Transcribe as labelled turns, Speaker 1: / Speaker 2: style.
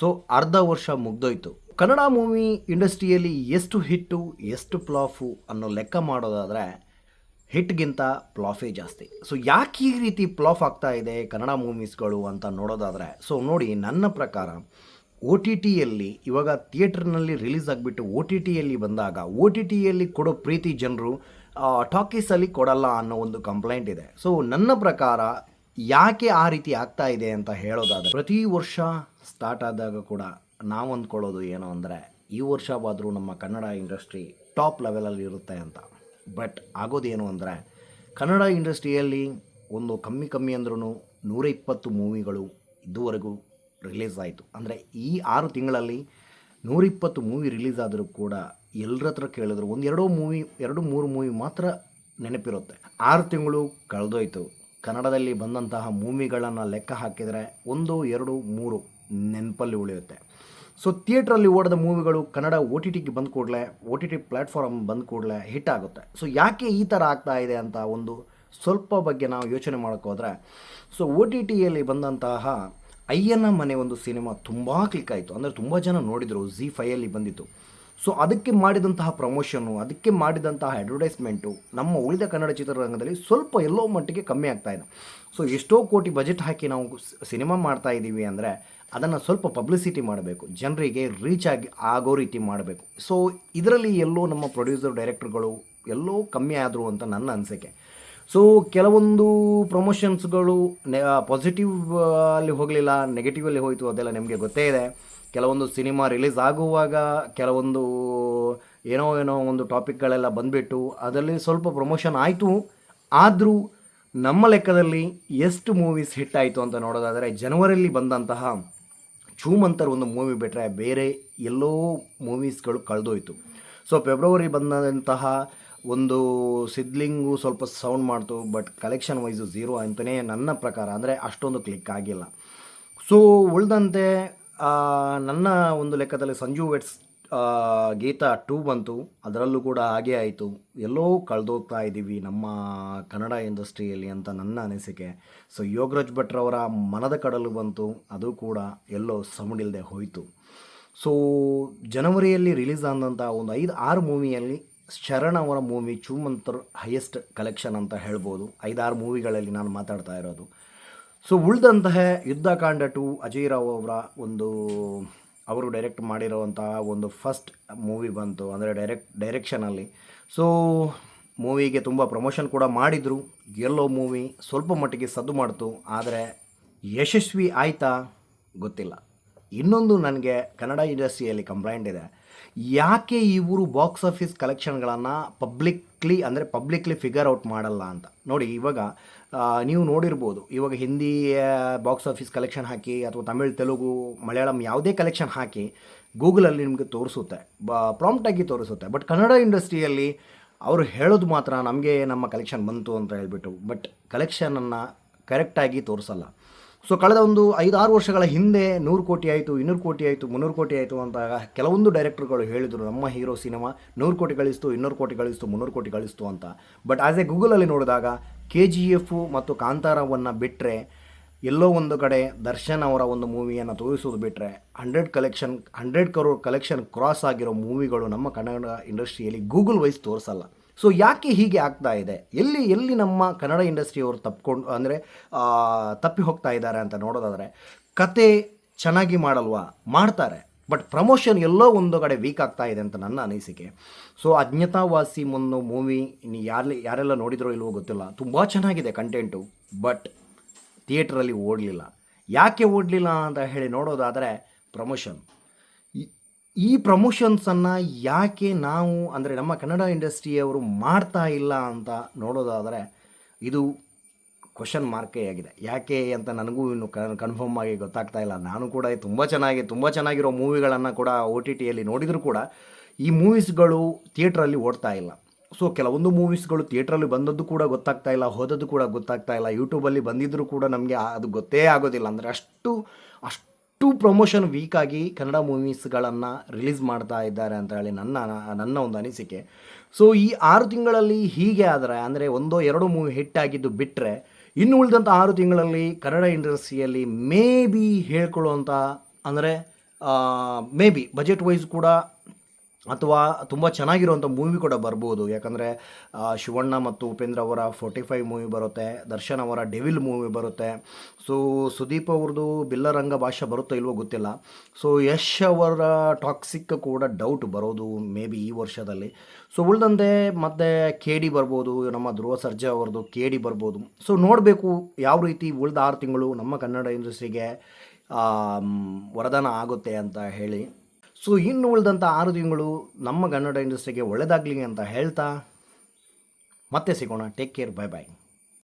Speaker 1: So ಅರ್ಧ ವರ್ಷ ಮುಗ್ದೋಯ್ತು. Kannada movie ಇಂಡಸ್ಟ್ರಿಯಲ್ಲಿ ಎಷ್ಟು ಹಿಟ್ಟು ಎಷ್ಟು ಫ್ಲಾಫು ಅನ್ನೋ ಲೆಕ್ಕ ಮಾಡೋದಾದರೆ ಹಿಟ್ಗಿಂತ ಪ್ಲಾಫೇ ಜಾಸ್ತಿ. ಸೊ ಯಾಕೆ ಈ ರೀತಿ ಪ್ಲಾಫ್ ಆಗ್ತಾ ಇದೆ ಕನ್ನಡ ಮೂವೀಸ್ಗಳು ಅಂತ ನೋಡೋದಾದರೆ ಸೊ ನೋಡಿ ನನ್ನ ಪ್ರಕಾರ ಒ ಟಿ ಟಿಯಲ್ಲಿ ಇವಾಗ ಥಿಯೇಟ್ರ್ನಲ್ಲಿ ರಿಲೀಸ್ ಆಗಿಬಿಟ್ಟು ಒ ಟಿ ಟಿಯಲ್ಲಿ ಬಂದಾಗ ಒ ಟಿ ಟಿಯಲ್ಲಿ ಕೊಡೋ ಪ್ರೀತಿ ಜನರು ಟಾಕೀಸಲ್ಲಿ ಕೊಡಲ್ಲ ಅನ್ನೋ ಒಂದು ಕಂಪ್ಲೇಂಟ್ ಇದೆ. ಸೊ ನನ್ನ ಪ್ರಕಾರ ಯಾಕೆ ಆ ರೀತಿ ಆಗ್ತಾ ಇದೆ ಅಂತ ಹೇಳೋದಾದರೆ, ಪ್ರತಿ ವರ್ಷ ಸ್ಟಾರ್ಟ್ ಆದಾಗ ಕೂಡ ನಾವು ಅಂದ್ಕೊಳ್ಳೋದು ಏನು ಅಂದರೆ, ಈ ವರ್ಷವಾದರೂ ನಮ್ಮ ಕನ್ನಡ ಇಂಡಸ್ಟ್ರಿ ಟಾಪ್ ಲೆವೆಲಲ್ಲಿ ಇರುತ್ತೆ ಅಂತ. ಬಟ್ ಆಗೋದೇನು ಅಂದರೆ ಕನ್ನಡ ಇಂಡಸ್ಟ್ರಿಯಲ್ಲಿ ಒಂದು ಕಮ್ಮಿ ಕಮ್ಮಿ ಅಂದ್ರೂ ನೂರ ಇಪ್ಪತ್ತು ಮೂವಿಗಳು ಇದುವರೆಗೂ ರಿಲೀಸ್ ಆಯಿತು. ಅಂದರೆ ಈ ಆರು ತಿಂಗಳಲ್ಲಿ ನೂರಿಪ್ಪತ್ತು ಮೂವಿ ರಿಲೀಸ್ ಆದರೂ ಕೂಡ ಎಲ್ಲರ ಹತ್ರ ಕೇಳಿದ್ರು ಒಂದು ಮೂವಿ, ಎರಡು ಮೂರು ಮೂವಿ ಮಾತ್ರ ನೆನಪಿರುತ್ತೆ. ಆರು ತಿಂಗಳು ಕಳೆದೋಯ್ತು. ಕನ್ನಡದಲ್ಲಿ ಬಂದಂತಹ ಮೂವಿಗಳನ್ನು ಲೆಕ್ಕ ಹಾಕಿದರೆ ಒಂದು, ಎರಡು, ಮೂರು ನೆನಪಲ್ಲಿ ಉಳಿಯುತ್ತೆ. ಸೊ ಥಿಯೇಟ್ರಲ್ಲಿ ಓಡದ ಮೂವಿಗಳು ಕನ್ನಡ ಒ ಟಿ ಟಿಗೆ ಬಂದ ಕೂಡಲೇ ಒ ಟಿ ಟಿ ಪ್ಲ್ಯಾಟ್ಫಾರ್ಮ್ ಬಂದ ಕೂಡಲೇ ಹಿಟ್ ಆಗುತ್ತೆ. ಸೊ ಯಾಕೆ ಈ ಥರ ಆಗ್ತಾ ಇದೆ ಅಂತ ಒಂದು ಸ್ವಲ್ಪ ಬಗ್ಗೆ ನಾವು ಯೋಚನೆ ಮಾಡೋಕ್ಕೋದ್ರೆ ಸೊ ಒ ಟಿ ಟಿಯಲ್ಲಿ ಬಂದಂತಹ ಅಯ್ಯನ ಮನೆ ಒಂದು ಸಿನಿಮಾ ತುಂಬ ಕ್ಲಿಕ್ ಆಯಿತು. ಅಂದರೆ ತುಂಬ ಜನ ನೋಡಿದರು ಝಿ ಫೈಯಲ್ಲಿ ಬಂದಿತ್ತು ಸೊ ಅದಕ್ಕೆ ಮಾಡಿದಂತಹ ಪ್ರಮೋಷನ್ನು ಅದಕ್ಕೆ ಮಾಡಿದಂತಹ ಅಡ್ವರ್ಟೈಸ್ಮೆಂಟು ನಮ್ಮ ಉಳಿದ ಕನ್ನಡ ಚಿತ್ರರಂಗದಲ್ಲಿ ಸ್ವಲ್ಪ ಎಲ್ಲೋ ಮಟ್ಟಿಗೆ ಕಮ್ಮಿ ಆಗ್ತಾ ಇದೆ. ಸೊ ಎಷ್ಟೋ ಕೋಟಿ ಬಜೆಟ್ ಹಾಕಿ ನಾವು ಸಿನಿಮಾ ಮಾಡ್ತಾ ಇದ್ದೀವಿ ಅಂದರೆ ಅದನ್ನು ಸ್ವಲ್ಪ ಪಬ್ಲಿಸಿಟಿ ಮಾಡಬೇಕು. ಜನರಿಗೆ ರೀಚ್ ಆಗಿ ಆಗೋ ರೀತಿ ಮಾಡಬೇಕು. ಸೊ ಇದರಲ್ಲಿ ಎಲ್ಲೋ ನಮ್ಮ ಪ್ರೊಡ್ಯೂಸರ್ ಡೈರೆಕ್ಟರ್ಗಳು ಎಲ್ಲೋ ಕಮ್ಮಿ ಆದರು ಅಂತ ನನ್ನ ಅನಿಸಿಕೆ. ಸೊ ಕೆಲವೊಂದು ಪ್ರಮೋಷನ್ಸ್ಗಳು ನೆ ಪಾಸಿಟಿವ್ ಅಲ್ಲಿ ಹೋಗಲಿಲ್ಲ ನೆಗೆಟಿವಲ್ಲಿ ಹೋಯಿತು ಅದೆಲ್ಲ ನಿಮಗೆ ಗೊತ್ತೇ ಇದೆ. ಕೆಲವೊಂದು ಸಿನಿಮಾ ರಿಲೀಸ್ ಆಗುವಾಗ ಕೆಲವೊಂದು ಏನೋ ಏನೋ ಒಂದು ಟಾಪಿಕ್ಗಳೆಲ್ಲ ಬಂದುಬಿಟ್ಟು ಅದರಲ್ಲಿ ಸ್ವಲ್ಪ ಪ್ರಮೋಷನ್ ಆಯಿತು. ಆದರೂ ನಮ್ಮ ಲೆಕ್ಕದಲ್ಲಿ ಎಷ್ಟು ಮೂವೀಸ್ ಹಿಟ್ ಆಯಿತು ಅಂತ ನೋಡೋದಾದರೆ ಜನವರಿಯಲ್ಲಿ ಬಂದಂತಹ ಚೂಮಂತರ್ ಒಂದು ಮೂವಿ ಬಿಟ್ಟರೆ ಬೇರೆ ಎಲ್ಲೋ ಮೂವೀಸ್ಗಳು ಕಳೆದೋಯ್ತು. ಸೊ, ಫೆಬ್ರವರಿ ಬಂದಂತಹ ಒಂದು ಸಿದ್ಲಿಂಗು ಸ್ವಲ್ಪ ಸೌಂಡ್ ಮಾಡ್ತು, ಬಟ್ ಕಲೆಕ್ಷನ್ ವೈಸು ಝೀರೋ ಅಂತಲೇ ನನ್ನ ಪ್ರಕಾರ. ಅಂದರೆ ಅಷ್ಟೊಂದು ಕ್ಲಿಕ್ ಆಗಿಲ್ಲ. ಸೊ, ಉಳಿದಂತೆ ನನ್ನ ಒಂದು ಲೆಕ್ಕದಲ್ಲಿ ಸಂಜು ವೆಟ್ಸ್ ಗೀತಾ ಟೂ ಬಂತು. ಅದರಲ್ಲೂ ಕೂಡ ಹಾಗೆ ಆಯಿತು. ಎಲ್ಲೋ ಕಳೆದೋಗ್ತಾ ಇದ್ದೀವಿ ನಮ್ಮ ಕನ್ನಡ ಇಂಡಸ್ಟ್ರಿಯಲ್ಲಿ ಅಂತ ನನ್ನ ಅನಿಸಿಕೆ. ಸೊ ಯೋಗರಾಜ್ ಭಟ್ರವರ ಮನದ ಕಡಲು ಬಂತು. ಅದು ಕೂಡ ಎಲ್ಲೋ ಸೌಂಡಿಲ್ಲದೆ ಹೋಯಿತು. ಸೊ ಜನವರಿಯಲ್ಲಿ ರಿಲೀಸ್ ಆದಂಥ ಒಂದು ಐದು, ಆರು ಮೂವಿಯಲ್ಲಿ ಶರಣ್ ಅವರ ಮೂವಿ ಚೂಮಂತರ್ ಹೈಯೆಸ್ಟ್ ಕಲೆಕ್ಷನ್ ಅಂತ ಹೇಳ್ಬೋದು. ಐದಾರು ಮೂವಿಗಳಲ್ಲಿ ನಾನು ಮಾತಾಡ್ತಾ ಇರೋದು. ಸೊ ಉಳಿದಂತಹ ಯುದ್ಧಕಾಂಡ ಟು ಅಜಯ್ ರಾವ್ ಅವರ ಒಂದು, ಅವರು ಡೈರೆಕ್ಟ್ ಮಾಡಿರೋವಂತಹ ಒಂದು ಫಸ್ಟ್ ಮೂವಿ ಬಂತು, ಅಂದರೆ ಡೈರೆಕ್ಟ್ ಡೈರೆಕ್ಷನಲ್ಲಿ ಸೊ ಮೂವಿಗೆ ತುಂಬ ಪ್ರಮೋಷನ್ ಕೂಡ ಮಾಡಿದರು. ಎಲ್ಲೋ ಮೂವಿ ಸ್ವಲ್ಪ ಮಟ್ಟಿಗೆ ಸದ್ದು ಮಾಡ್ತು, ಆದರೆ ಯಶಸ್ವಿ ಆಯಿತಾ ಗೊತ್ತಿಲ್ಲ. ಇನ್ನೊಂದು ನನಗೆ ಕನ್ನಡ ಇಂಡಸ್ಟ್ರಿಯಲ್ಲಿ ಕಂಪ್ಲೇಂಟ್ ಇದೆ. ಯಾಕೆ ಇವರು ಬಾಕ್ಸ್ ಆಫೀಸ್ ಕಲೆಕ್ಷನ್ಗಳನ್ನು ಪಬ್ಲಿಕ್ಲಿ ಅಂದರೆ ಪಬ್ಲಿಕ್ಲಿ ಫಿಗರ್ ಔಟ್ ಮಾಡಲ್ಲ ಅಂತ. ನೋಡಿ, ಇವಾಗ ನೀವು ನೋಡಿರ್ಬೋದು. ಇವಾಗ ಹಿಂದಿ ಬಾಕ್ಸ್ ಆಫೀಸ್ ಕಲೆಕ್ಷನ್ ಹಾಕಿ ಅಥವಾ ತಮಿಳ್, ತೆಲುಗು, ಮಲಯಾಳಂ ಯಾವುದೇ ಕಲೆಕ್ಷನ್ ಹಾಕಿ ಗೂಗಲಲ್ಲಿ ನಿಮಗೆ ತೋರಿಸುತ್ತೆ. ಬ ಪ್ರಾಂಪ್ಟಾಗಿ ತೋರಿಸುತ್ತೆ. ಬಟ್ ಕನ್ನಡ ಇಂಡಸ್ಟ್ರಿಯಲ್ಲಿ ಅವರು ಹೇಳೋದು ಮಾತ್ರ ನಮಗೆ ನಮ್ಮ ಕಲೆಕ್ಷನ್ ಬಂತು ಅಂತ ಹೇಳಿಬಿಟ್ಟು. ಬಟ್ ಕಲೆಕ್ಷನನ್ನು ಕರೆಕ್ಟಾಗಿ ತೋರಿಸಲ್ಲ. ಸೊ ಕಳೆದ ಒಂದು ಐದಾರು ವರ್ಷಗಳ ಹಿಂದೆ ನೂರು ಕೋಟಿ ಆಯಿತು, ಇನ್ನೂರು ಕೋಟಿ ಆಯಿತು, ಮುನ್ನೂರು ಕೋಟಿ ಆಯಿತು ಅಂತ ಕೆಲವೊಂದು ಡೈರೆಕ್ಟರ್ಗಳು ಹೇಳಿದರು, ನಮ್ಮ ಹೀರೋ ಸಿನಿಮಾ ನೂರು ಕೋಟಿ ಗಳಿಸ್ತು, ಇನ್ನೂರು ಕೋಟಿ ಗಳಿಸ್ತು, ಮುನ್ನೂರು ಕೋಟಿ ಗಳಿಸ್ತು ಅಂತ. ಬಟ್ ಆಸ್ ಎ ಗೂಗಲಲ್ಲಿ ನೋಡಿದಾಗ ಕೆ ಜಿ ಎಫು ಮತ್ತು ಕಾಂತಾರವನ್ನು ಬಿಟ್ಟರೆ ಎಲ್ಲೋ ಒಂದು ಕಡೆ ದರ್ಶನ್ ಅವರ ಒಂದು ಮೂವಿಯನ್ನು ತೋರಿಸೋದು ಬಿಟ್ಟರೆ hundred collection hundred crore collection cross ಆಗಿರೋ ಮೂವಿಗಳು ನಮ್ಮ ಕನ್ನಡ ಇಂಡಸ್ಟ್ರಿಯಲ್ಲಿ ಗೂಗಲ್ ವೈಸ್ ತೋರಿಸಲ್ಲ. ಸೊ ಯಾಕೆ ಹೀಗೆ ಆಗ್ತಾ ಇದೆ? ಎಲ್ಲಿ ಎಲ್ಲಿ ನಮ್ಮ ಕನ್ನಡ ಇಂಡಸ್ಟ್ರಿಯವರು ತಪ್ಕೊಂಡು, ಅಂದರೆ ತಪ್ಪಿ ಹೋಗ್ತಾ ಇದ್ದಾರೆ ಅಂತ ನೋಡೋದಾದರೆ, ಕತೆ ಚೆನ್ನಾಗಿ ಮಾಡಲ್ವಾ? ಮಾಡ್ತಾರೆ. ಬಟ್ ಪ್ರಮೋಷನ್ ಎಲ್ಲೋ ಒಂದು ಕಡೆ ವೀಕ್ ಆಗ್ತಾ ಇದೆ ಅಂತ ನನ್ನ ಅನಿಸಿಕೆ. ಸೊ ಅಜ್ಞತಾವಾಸಿ ಮುನ್ನು ಮೂವಿ ಇನ್ನು ಯಾರಲ್ಲಿ ಯಾರೆಲ್ಲ ನೋಡಿದ್ರೋ ಇಲ್ವೋ ಗೊತ್ತಿಲ್ಲ. ತುಂಬ ಚೆನ್ನಾಗಿದೆ ಕಂಟೆಂಟು ಬಟ್ ಥಿಯೇಟ್ರಲ್ಲಿ ಓಡಲಿಲ್ಲ. ಯಾಕೆ ಓಡಲಿಲ್ಲ ಅಂತ ಹೇಳಿ ನೋಡೋದಾದರೆ ಪ್ರಮೋಷನ್ ಈ- ಪ್ರಮೋಷನ್ಸನ್ನು ಯಾಕೆ ನಾವು, ಅಂದರೆ ನಮ್ಮ ಕನ್ನಡ ಇಂಡಸ್ಟ್ರಿಯವರು ಮಾಡ್ತಾ ಇಲ್ಲ ಅಂತ ನೋಡೋದಾದರೆ ಇದು ಕ್ವಶನ್ ಮಾರ್ಕೇ ಆಗಿದೆ. ಯಾಕೆ ಅಂತ ನನಗೂ ಇನ್ನು ಕನ್ಫರ್ಮ್ ಆಗಿ ಗೊತ್ತಾಗ್ತಾ ಇಲ್ಲ. ನಾನು ಕೂಡ ತುಂಬ ಚೆನ್ನಾಗಿ, ತುಂಬ ಚೆನ್ನಾಗಿರೋ ಮೂವಿಗಳನ್ನು ಕೂಡ ಒ ಟಿ ಟಿಯಲ್ಲಿ ನೋಡಿದರೂ ಕೂಡ ಈ ಮೂವೀಸ್ಗಳು ಥಿಯೇಟ್ರಲ್ಲಿ ಓಡ್ತಾ ಇಲ್ಲ. ಸೊ, ಕೆಲವೊಂದು ಮೂವೀಸ್ಗಳು ಥಿಯೇಟ್ರಲ್ಲಿ ಬಂದದ್ದು ಕೂಡ ಗೊತ್ತಾಗ್ತಾ ಇಲ್ಲ, ಹೋದದ್ದು ಕೂಡ ಗೊತ್ತಾಗ್ತಾ ಇಲ್ಲ. ಯೂಟ್ಯೂಬಲ್ಲಿ ಬಂದಿದ್ದರೂ ಕೂಡ ನಮಗೆ ಅದು ಗೊತ್ತೇ ಆಗೋದಿಲ್ಲ. ಅಂದರೆ ಅಷ್ಟು ಅಷ್ಟು ಅಷ್ಟು ಪ್ರಮೋಷನ್ ವೀಕ್ ಆಗಿ ಕನ್ನಡ ಮೂವೀಸ್ಗಳನ್ನು ರಿಲೀಸ್ ಮಾಡ್ತಾ ಇದ್ದಾರೆ ಅಂತ ಹೇಳಿ ನನ್ನ ನನ್ನ ಒಂದು ಅನಿಸಿಕೆ. ಸೊ ಈ ಆರು ತಿಂಗಳಲ್ಲಿ ಹೀಗೆ ಆದರೆ, ಅಂದರೆ ಒಂದೋ ಎರಡು ಮೂವಿ ಹಿಟ್ ಆಗಿದ್ದು ಬಿಟ್ಟರೆ ಇನ್ನು ಉಳಿದಂಥ ಆರು ತಿಂಗಳಲ್ಲಿ ಕನ್ನಡ ಇಂಡಸ್ಟ್ರಿಯಲ್ಲಿ ಮೇ ಬಿ ಹೇಳ್ಕೊಳ್ಳುವಂಥ ಅಂದರೆ ಮೇ ಬಿ ಬಜೆಟ್ ವೈಸ್ ಕೂಡ ಅಥವಾ ತುಂಬ ಚೆನ್ನಾಗಿರುವಂಥ ಮೂವಿ ಕೂಡ ಬರ್ಬೋದು. ಯಾಕಂದರೆ ಶಿವಣ್ಣ ಮತ್ತು ಉಪೇಂದ್ರ ಅವರ ಫೋರ್ಟಿ ಫೈವ್ ಮೂವಿ ಬರುತ್ತೆ, ದರ್ಶನ್ ಅವರ ಡೆವಿಲ್ ಮೂವಿ ಬರುತ್ತೆ. ಸೊ ಸುದೀಪ್ ಅವ್ರದ್ದು ಬಿಲ್ಲರಂಗ ಭಾಷೆ ಬರುತ್ತೋ ಇಲ್ವೋ ಗೊತ್ತಿಲ್ಲ. ಸೊ ಯಶ್ ಅವರ ಟಾಕ್ಸಿಕ್ ಕೂಡ ಡೌಟ್ ಬರೋದು ಮೇ ಬಿ ಈ ವರ್ಷದಲ್ಲಿ. ಸೊ ಉಳ್ದಂತೆ ಮತ್ತು ಕೆ ಡಿ ಬರ್ಬೋದು, ನಮ್ಮ ಧ್ರುವ ಸರ್ಜಾ ಅವ್ರದ್ದು ಕೆ ಡಿ ಬರ್ಬೋದು. ಸೊ ನೋಡಬೇಕು ಯಾವ ರೀತಿ ಉಳ್ದ ಆರು ತಿಂಗಳು ನಮ್ಮ ಕನ್ನಡ ಇಂಡಸ್ಟ್ರಿಗೆ ವರದಾನ ಆಗುತ್ತೆ ಅಂತ ಹೇಳಿ. ಸೊ ಇನ್ನು ಉಳಿದಂಥ ಆರು ತಿಂಗಳು ನಮ್ಮ ಕನ್ನಡ ಇಂಡಸ್ಟ್ರಿಗೆ ಒಳ್ಳೆಯದಾಗಲಿ ಅಂತ ಹೇಳ್ತಾ, ಮತ್ತೆ ಸಿಗೋಣ. Take care bye bye